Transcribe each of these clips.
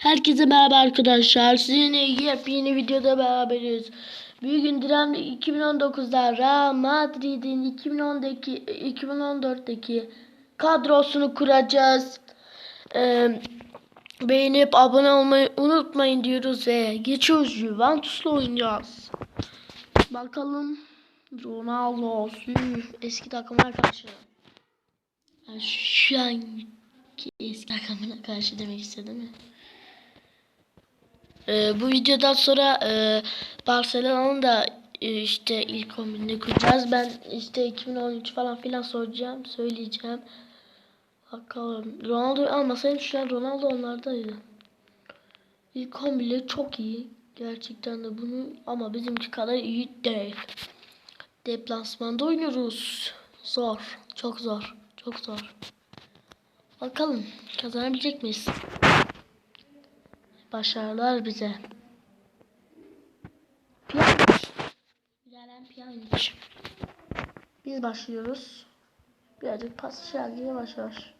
Herkese merhaba arkadaşlar. Sizinle yepyeni videoda beraberiz. Bugün Dinamo 2019'da Real Madrid'in 2010'daki 2014'teki kadrosunu kuracağız. Ee, beğenip abone olmayı unutmayın diyoruz ve geçiyoruz Juventus'la oynayacağız. Bakalım Ronaldo eski takımına karşı. Yani şu anki eski takımına karşı demek istedim mi? Ee, bu videodan sonra e, Barcelona'nın da e, işte ilk 11'ini kuracağız. Ben işte 2013 falan filan soracağım, söyleyeceğim. Bakalım. Ronaldo almasaydım şu an Ronaldo onlardaydı. İlk 11'leri çok iyi. Gerçekten de bunu ama bizimki kadar iyi değil. Deplasmanda oynuyoruz. Zor. Çok zor. Çok zor. Bakalım kazanabilecek miyiz? Başarılar bize. Piyaniç. Gelen Piyaniç. Biz başlıyoruz. Birazcık pas şarkı yavaş yavaş.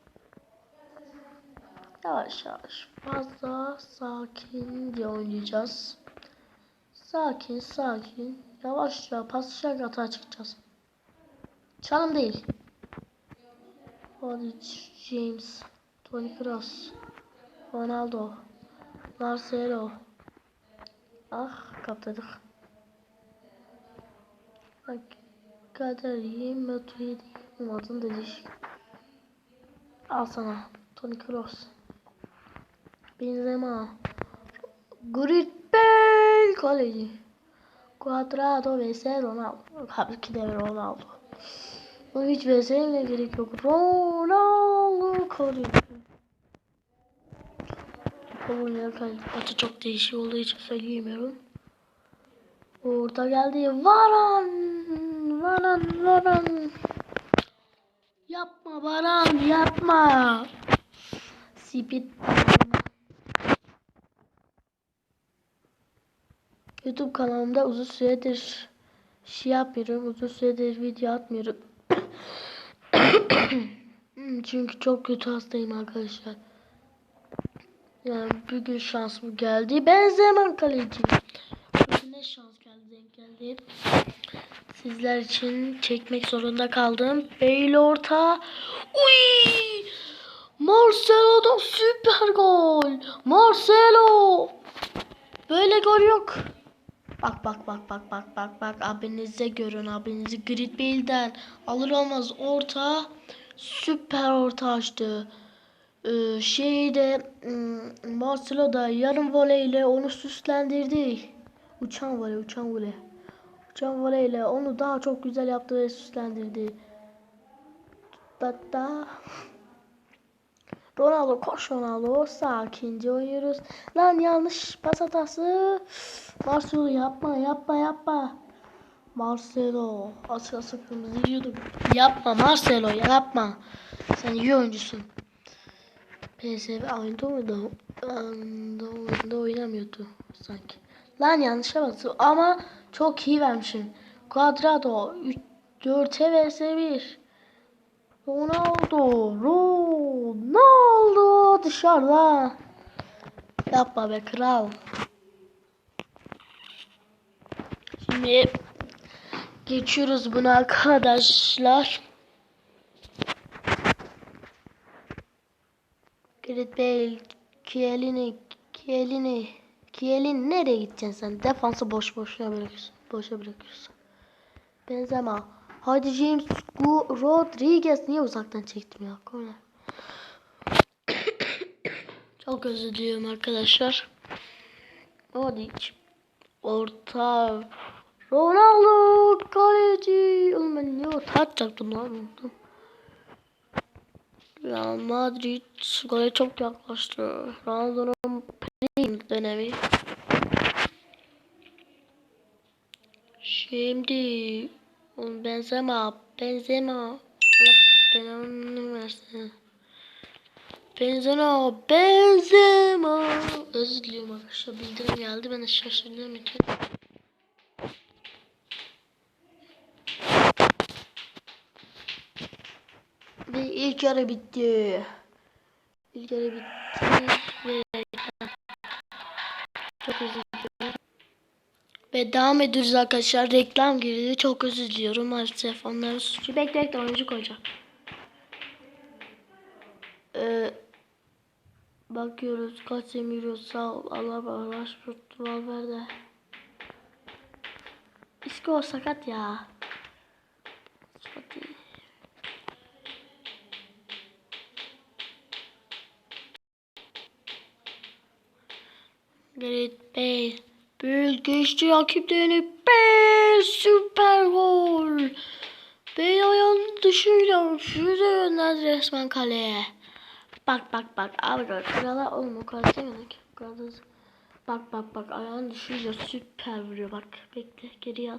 Yavaş yavaş. Fazla sakince oynayacağız. Sakin sakin. Yavaşça pas şarkı atağa çıkacağız. Çalım değil. Modric, James, Toni Kroos, Ronaldo, Marcelo. Ah kaptırdık. Matuidi. Umarım da değişik. Al sana. Toni Kroos. Benzema. Gareth Bale. Kaleci. Cuadrado vs Ronaldo. Tabii ki de Ronaldo. Bu hiç vs'ye gerek yok. Ronaldo kaleci. Polonya kaleci çok değişik olduğu için söyleyemiyorum. Orada geldi. Varan. Varan. Varan. Yapma Varan. Yapma. Sipit. YouTube kanalımda uzun süredir şey yapmıyorum. Uzun süredir video atmıyorum. Çünkü çok kötü hastayım arkadaşlar. Yani bugün şansım geldi. Benzemem kaleci. Bugün ne şans geldi denk geldi. Sizler için çekmek zorunda kaldım. Bale orta. Uy! Marcelo'da süper gol. Marcelo. Böyle gol yok. Bak bak bak bak bak bak bak abinize görün abinizi Grid Bale'den alır olmaz orta süper orta açtı. Ee, şeyde hmm, Marcelo'da yarım voleyle onu süslendirdi. Uçan voley uçan voley. Uçan voleyle onu daha çok güzel yaptı ve süslendirdi. Hatta Ronaldo koş Ronaldo sakince oynuyoruz. Lan yanlış pas hatası. Marcelo yapma yapma yapma. Marcelo asıl kırmızı yiyordum. Yapma Marcelo yapma. Sen iyi oyuncusun. PSV oyunda mıydı? Oyunda, oynamıyordu sanki. Lan yanlışa bastım ama çok iyi vermişim. Quadrado 4 vs 1. Ronaldo, Ronaldo dışarıda. Yapma be kral. Şimdi geçiyoruz buna arkadaşlar. Gareth Bale, Kielini, Kielini, Kielin nereye gideceksin sen? Defansı boş boşuna bırakıyorsun. Boşa bırakıyorsun. Benzema. Hadi James Gu Rodriguez niye uzaktan çektim ya? Korner. Çok özür diliyorum arkadaşlar. Modric. Orta. Ronaldo kaleci. Oğlum ben niye orta atacaktım lan unuttum. Ya Madrid gole çok yaklaştı. Ronaldo'nun prim dönemi. Şimdi Benzema, Benzema. Belanı. Benzema, Benzema. Özür diliyorum arkadaşlar. Bildirim geldi. Ben de şaşırdığım için. ilk yarı bitti. İlk yarı bitti ve çok özür diliyorum. Ve devam ediyoruz arkadaşlar. Reklam girdi. Çok özür diliyorum maalesef. Onları suçu. Bekle bekle oyuncu koyacağım. Ee, bakıyoruz. Casemiro sağ ol. Allah Allah. Valverde. İsko sakat ya. Gareth Bale. Bale geçti rakiplerini. Bale süper gol. Bale ayağının dışıyla füze yönlendi resmen kaleye. Bak bak bak abi. Krala oğlum o kadar kadar Bak bak bak ayağın dışıyla süper vuruyor bak. Bekle geri al.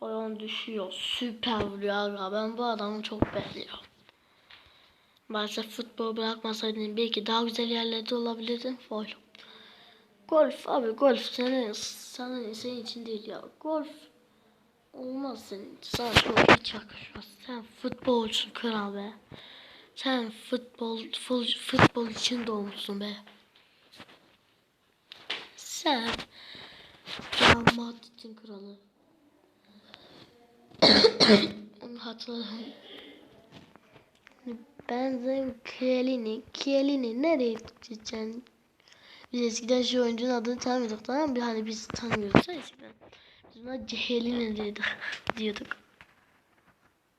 Ayağın düşüyor. Süper vuruyor abi. Ben bu adamı çok beğeniyorum. Maalesef futbol bırakmasaydın belki daha güzel yerlerde olabilirdin. Foul. Golf abi golf senin, senin, senin için değil ya. Golf olmaz senin. Sana çok hiç yakışmaz. Sen futbolcusun kral be. Sen futbol, fut, futbol için doğmuşsun be. Sen Real Madrid'in kralı. Onu hatırladım. Benzem Kielini. Kielini nereye gideceksin? Biz eskiden şu oyuncunun adını tanımıyorduk tamam mı? Hani biz tanımıyorduk eskiden. Biz ona Kielini diyorduk. diyorduk.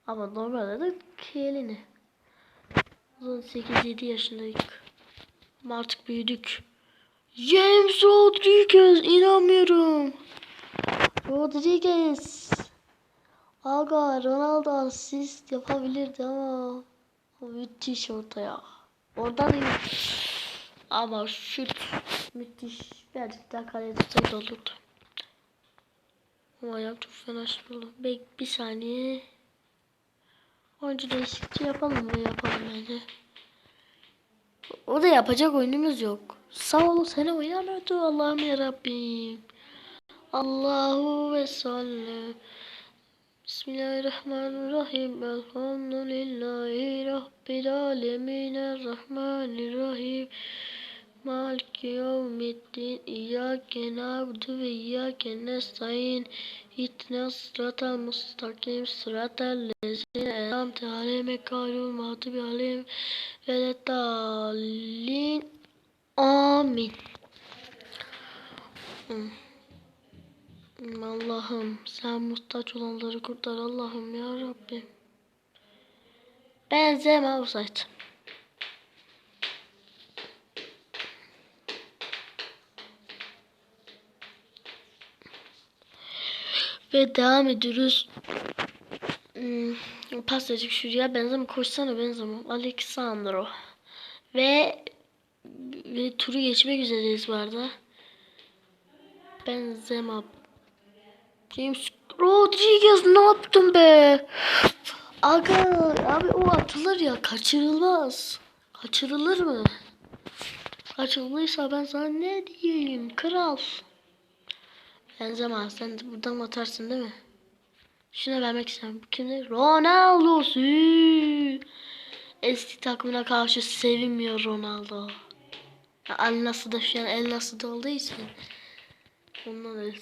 Ama normalde de Kielini. O zaman 8-7 yaşındaydık. Ama artık büyüdük. James Rodriguez inanmıyorum. Rodriguez. Aga Ronaldo asist yapabilirdi ama müthiş ortaya. Oradan iyi. Ama şut müthiş. Birazcık daha kaleye tutsaydı olurdu. Ama çok fena oldu. Bek bir saniye. Oyuncu değişikliği yapalım mı? Yapalım bence. O da yapacak oyunumuz yok. Sağ ol seni oynamıyordu Allah'ım yarabbim. Allahu ve salli. Bismillahirrahmanirrahim. Elhamdülillahi Rabbil alemin. Errahmanirrahim. Maliki yevmiddin. İyyâke na'budu ve iyyâke nestaîn. İhdinas sıratal mustakim. Sıratal lezine en'amte aleyhim gâyril mağdubi aleyhim veleddallin. Amin. Hmm. Allah'ım sen muhtaç olanları kurtar Allah'ım ya Rabbim. Benzeme olsaydı. Ve devam ediyoruz. Hmm, pastacık şuraya benzeme koşsana benzeme. Alexandro. Ve ve turu geçmek üzereyiz bu arada. Benzema James Rodriguez ne yaptın be? Aga abi o atılır ya kaçırılmaz. Kaçırılır mı? Kaçırılırsa ben sana ne diyeyim kral. Benzema sen de buradan atarsın değil mi? Şuna vermek istiyorum. Kimdi? Ronaldo. Eski takımına karşı sevinmiyor Ronaldo. El Nasır'da şu an El Nasır'da olduğu için. Ondan öyle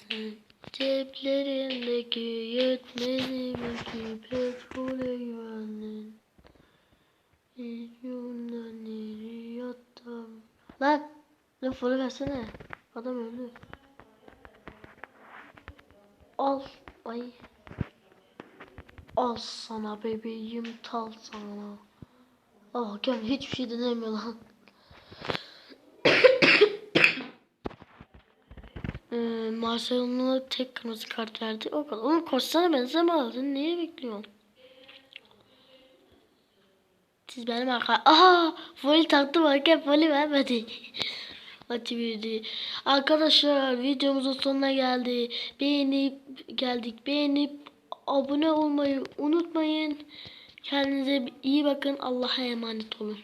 Ceplerindeki yetmedi mi ki petrole güvendin? Yüzünden neri yattım. Lan! Folu versene. Adam öldü. Al. Ay. Al sana bebeğim tal sana. Ah gel hiçbir şey denemiyor lan. Marcelon'a tek kırmızı kart verdi. O kadar. Oğlum koşsana benzeme aldın. Niye bekliyorsun? Siz benim arka... Aha! Voli taktım arka voli vermedi. Hadi büyüdü. Arkadaşlar videomuzun sonuna geldi. Beğenip geldik. Beğenip abone olmayı unutmayın. Kendinize iyi bakın. Allah'a emanet olun.